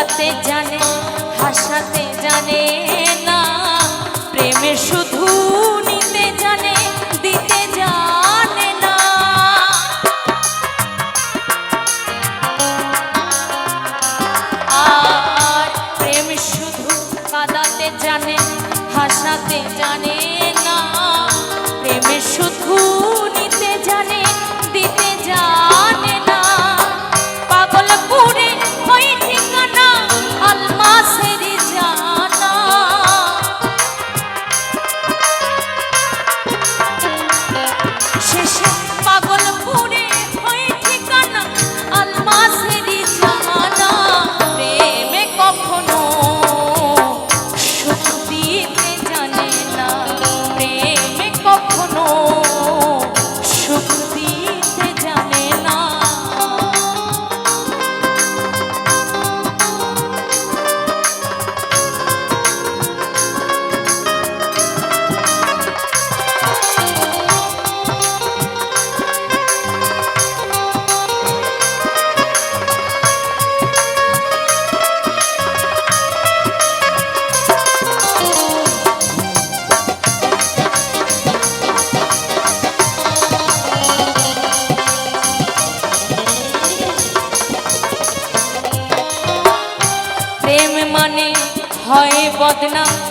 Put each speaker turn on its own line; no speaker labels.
হাসাতে জানে হাসাতে জানে। হয় বদনাম।